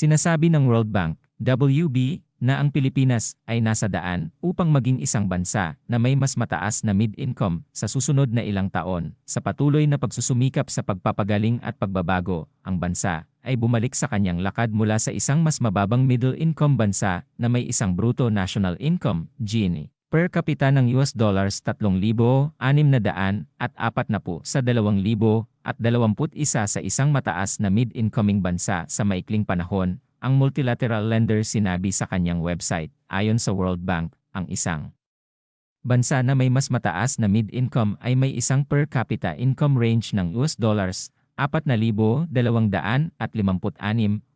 Sinasabi ng World Bank, WB, na ang Pilipinas ay nasa daan upang maging isang bansa na may mas mataas na mid-income sa susunod na ilang taon. Sa patuloy na pagsusumikap sa pagpapagaling at pagbabago, ang bansa ay bumalik sa kanyang lakad mula sa isang mas mababang middle-income bansa na may isang bruto national income, GNI, per capita ng US dollars 3,600 at 40 sa 2,000 at 21 sa isang mataas na mid-incoming bansa sa maikling panahon ang multilateral lender sinabi sa kanyang website, ayon sa World Bank, ang isang bansa na may mas mataas na mid-income ay may isang per capita income range ng US dollars 4,256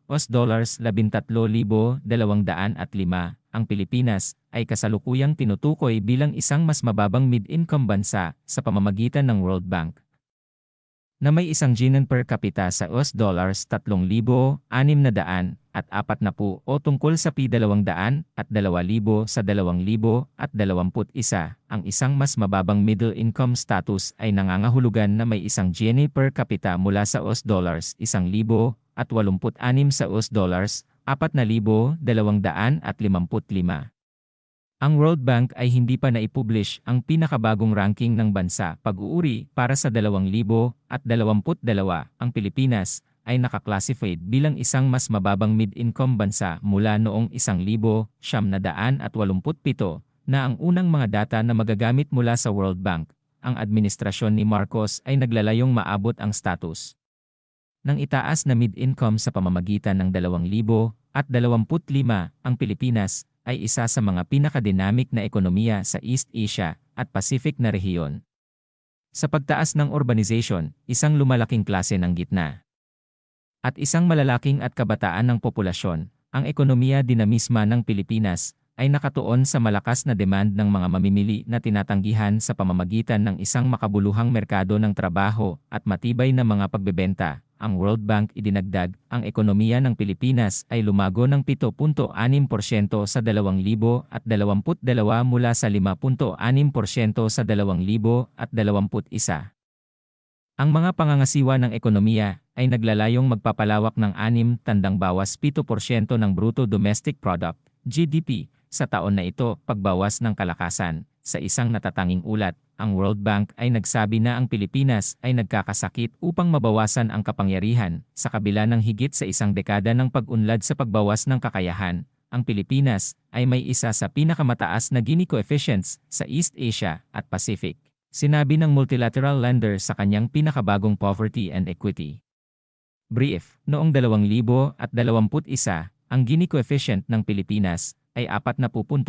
US dollars 13,205. Ang Pilipinas ay kasalukuyang tinutukoy bilang isang mas mababang mid-income bansa sa pamamagitan ng World Bank na may isang ginan per capita sa US dollars 3,600 at 40 o tungkol sa P200 at 2,000 sa 2,000 at 21. Ang isang mas mababang middle income status ay nangangahulugan na may isang GNA per capita mula sa US dollars 1,000 at 86 sa US dollars 4,255. Ang World Bank ay hindi pa naipublish ang pinakabagong ranking ng bansa pag-uuri para sa 2022. Ang Pilipinas ay nakaklassified bilang isang mas mababang mid-income bansa mula noong 1,787 na ang unang mga data na magagamit mula sa World Bank. Ang administrasyon ni Marcos ay naglalayong maabot ang status ng itaas na mid-income sa pamamagitan ng 2,025 ang Pilipinas ay isa sa mga pinakadynamic na ekonomiya sa East Asia at Pacific na rehiyon. Sa pagtaas ng urbanization, isang lumalaking klase ng gitna. At isang malalaking at kabataan ng populasyon, ang ekonomiya dinamisma ng Pilipinas ay nakatuon sa malakas na demand ng mga mamimili na tinatanggihan sa pamamagitan ng isang makabuluhang merkado ng trabaho at matibay na mga pagbebenta ang World Bank idinagdag, ang ekonomiya ng Pilipinas ay lumago ng 7.6% sa 2022 mula sa 5.6% sa 2021. Ang mga pangangasiwa ng ekonomiya ay naglalayong magpapalawak ng 6 tandang bawas 7% ng Bruto Domestic Product, GDP, sa taon na ito, pagbawas ng kalakasan. Sa isang natatanging ulat, ang World Bank ay nagsabi na ang Pilipinas ay nagkakasakit upang mabawasan ang kapangyarihan sa kabila ng higit sa isang dekada ng pag-unlad sa pagbawas ng kakayahan. Ang Pilipinas ay may isa sa pinakamataas na Gini coefficients sa East Asia at Pacific. Sinabi ng multilateral lender sa kanyang pinakabagong Poverty and Equity Brief, noong 2021, ang Gini coefficient ng Pilipinas ay 4.7.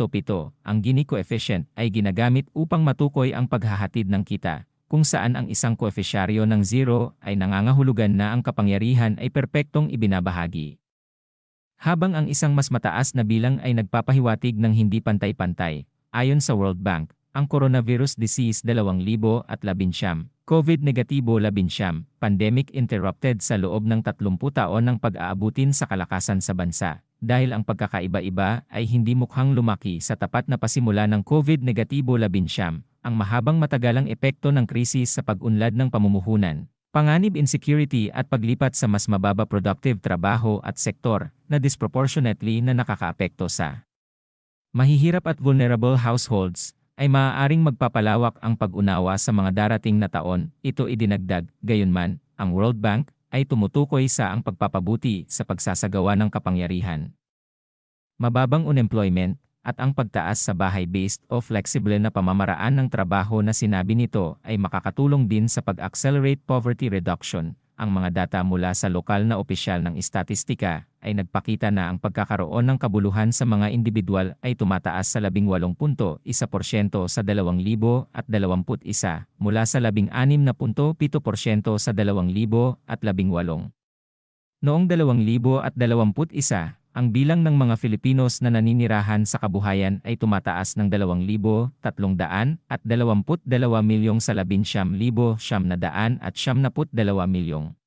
Ang Gini coefficient ay ginagamit upang matukoy ang paghahatid ng kita, kung saan ang isang koefisyaryo ng 0 ay nangangahulugan na ang kapangyarihan ay perpektong ibinabahagi. Habang ang isang mas mataas na bilang ay nagpapahiwatig ng hindi pantay-pantay, ayon sa World Bank, ang coronavirus disease 2019, COVID negatibo 19, pandemic interrupted sa loob ng 30 taon ng pag-aabutin sa kalakasan sa bansa dahil ang pagkakaiba-iba ay hindi mukhang lumaki sa tapat na pasimula ng COVID-negatibo labinsyam, ang mahabang matagalang epekto ng krisis sa pag-unlad ng pamumuhunan, panganib insecurity at paglipat sa mas mababa productive trabaho at sektor na disproportionately na nakakaapekto sa mahihirap at vulnerable households, ay maaaring magpapalawak ang pag-unawa sa mga darating na taon, ito idinagdag, gayunman, ang World Bank, ay tumutukoy sa ang pagpapabuti sa pagsasagawa ng kapangyarihan. Mababang unemployment at ang pagtaas sa bahay-based o flexible na pamamaraan ng trabaho na sinabi nito ay makakatulong din sa pag-accelerate poverty reduction ang mga data mula sa lokal na opisyal ng istatistika ay nagpakita na ang pagkakaroon ng kabuluhan sa mga individual ay tumataas sa 18.1% sa 2021 mula sa 16.7% sa 2018. Noong 2021, ang bilang ng mga Filipinos na naninirahan sa kabuhayan ay tumataas ng 2,322 milyong sa 11,700 at 72 milyong.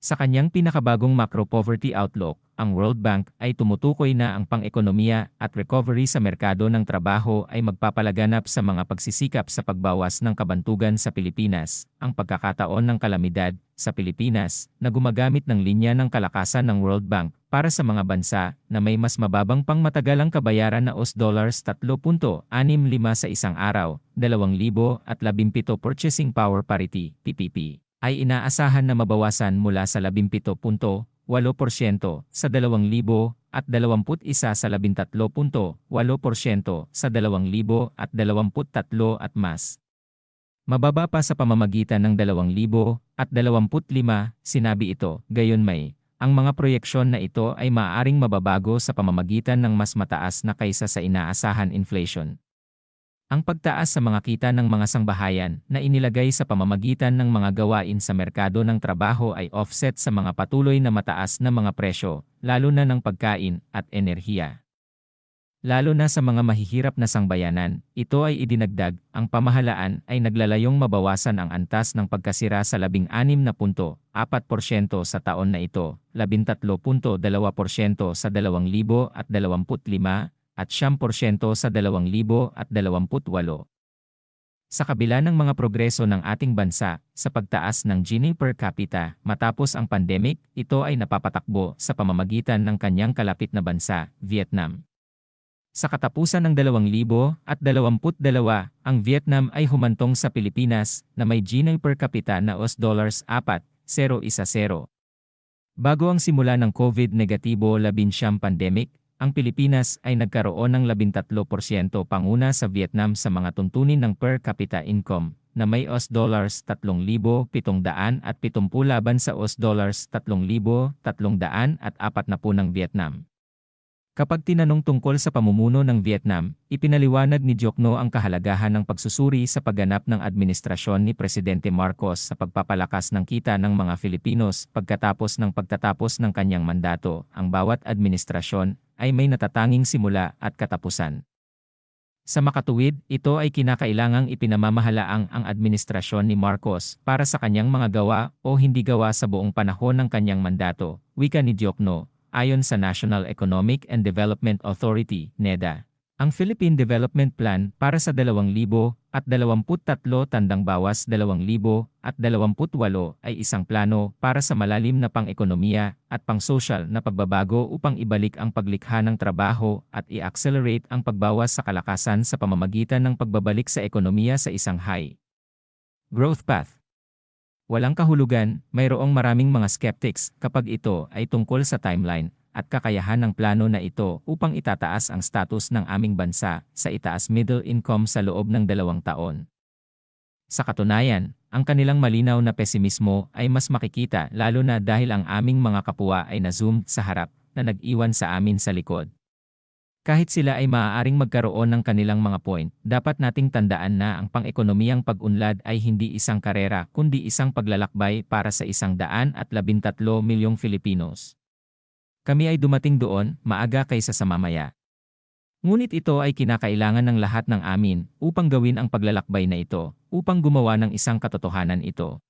Sa kanyang pinakabagong macro-poverty outlook, ang World Bank ay tumutukoy na ang pang-ekonomiya at recovery sa merkado ng trabaho ay magpapalaganap sa mga pagsisikap sa pagbawas ng kabantugan sa Pilipinas, ang pagkakataon ng kalamidad sa Pilipinas na gumagamit ng linya ng kalakasan ng World Bank para sa mga bansa na may mas mababang pangmatagalang kabayaran na US dollars 3.65 sa isang araw, 2,017 purchasing power parity, PPP, ay inaasahan na mabawasan mula sa 17.8% sa 2,000 at 21 sa 13.8% sa 2023 at mas. Mababa pa sa pamamagitan ng 2,000 at 25, sinabi ito, gayon may, ang mga proyeksyon na ito ay maaaring mababago sa pamamagitan ng mas mataas na kaysa sa inaasahan inflation. Ang pagtaas sa mga kita ng mga sangbahayan na inilagay sa pamamagitan ng mga gawain sa merkado ng trabaho ay offset sa mga patuloy na mataas na mga presyo, lalo na ng pagkain at enerhiya. Lalo na sa mga mahihirap na sangbayanan, ito ay idinagdag, ang pamahalaan ay naglalayong mabawasan ang antas ng pagkasira sa 16 na punto, 4% sa taon na ito, 13.2% sa 2025 at 10% sa 2028. Sa kabila ng mga progreso ng ating bansa sa pagtaas ng GNI per capita matapos ang pandemic, ito ay napapatakbo sa pamamagitan ng kanyang kalapit na bansa, Vietnam. Sa katapusan ng 2022, ang Vietnam ay humantong sa Pilipinas na may GNI per capita na US dollars 4.010. Bago ang simula ng COVID-19 pandemic, ang Pilipinas ay nagkaroon ng 13% panguna sa Vietnam sa mga tuntunin ng per capita income na may US dollars 3,770 laban sa US dollars 3,340 ng Vietnam. Kapag tinanong tungkol sa pamumuno ng Vietnam, ipinaliwanag ni Jokno ang kahalagahan ng pagsusuri sa pagganap ng administrasyon ni Presidente Marcos sa pagpapalakas ng kita ng mga Filipinos pagkatapos ng pagtatapos ng kanyang mandato. Ang bawat administrasyon ay may natatanging simula at katapusan. Sa makatuwid, ito ay kinakailangang ipinamamahalaang ang administrasyon ni Marcos para sa kanyang mga gawa o hindi gawa sa buong panahon ng kanyang mandato, wika ni Jokno, ayon sa National Economic and Development Authority, NEDA. Ang Philippine Development Plan para sa 2023 tandang bawas 2028 ay isang plano para sa malalim na pang-ekonomiya at pang-social na pagbabago upang ibalik ang paglikha ng trabaho at i-accelerate ang pagbawas sa kalakasan sa pamamagitan ng pagbabalik sa ekonomiya sa isang high growth path. Walang kahulugan, mayroong maraming mga skeptics kapag ito ay tungkol sa timeline at kakayahan ng plano na ito upang itataas ang status ng aming bansa sa itaas middle income sa loob ng dalawang taon. Sa katunayan, ang kanilang malinaw na pesimismo ay mas makikita lalo na dahil ang aming mga kapwa ay na-zoom sa harap na nag-iwan sa amin sa likod. Kahit sila ay maaaring magkaroon ng kanilang mga point, dapat nating tandaan na ang pang-ekonomiyang pag-unlad ay hindi isang karera kundi isang paglalakbay para sa isang daan at labintatlo milyong Filipinos. Kami ay dumating doon, maaga kaysa sa mamaya. Ngunit ito ay kinakailangan ng lahat ng amin upang gawin ang paglalakbay na ito, upang gumawa ng isang katotohanan ito.